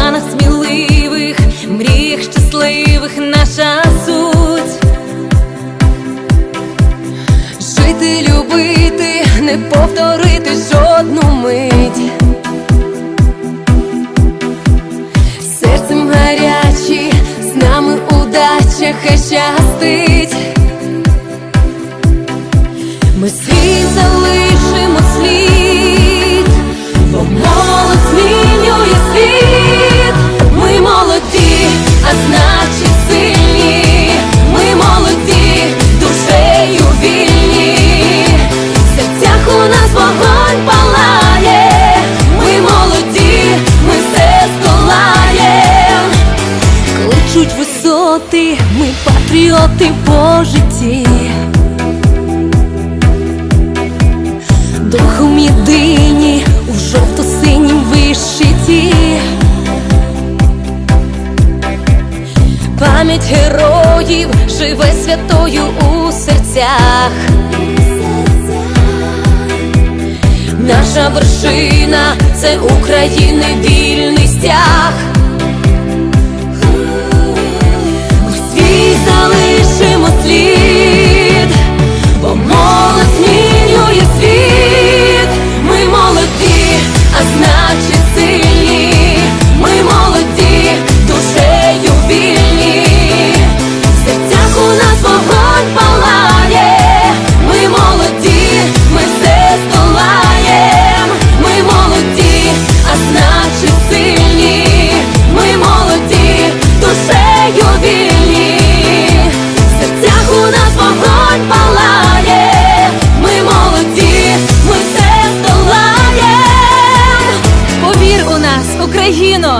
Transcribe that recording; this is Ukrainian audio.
планах сміливих, мріях щасливих наша суть. Жити, любити, не повторити жодну мить. Серцем гарячі, з нами удача хай щастить. Ми слід, бо молодь змінює світ. Ми молоді, а значить сильні. Ми молоді, душею вільні. В серцях у нас вогонь палає. Ми молоді, ми все здолаєм. Кличуть висоти, ми патріоти по житті. Духом єдині Пам'ять героїв живе святою у серцях. Наша вершина це України вільний стяг.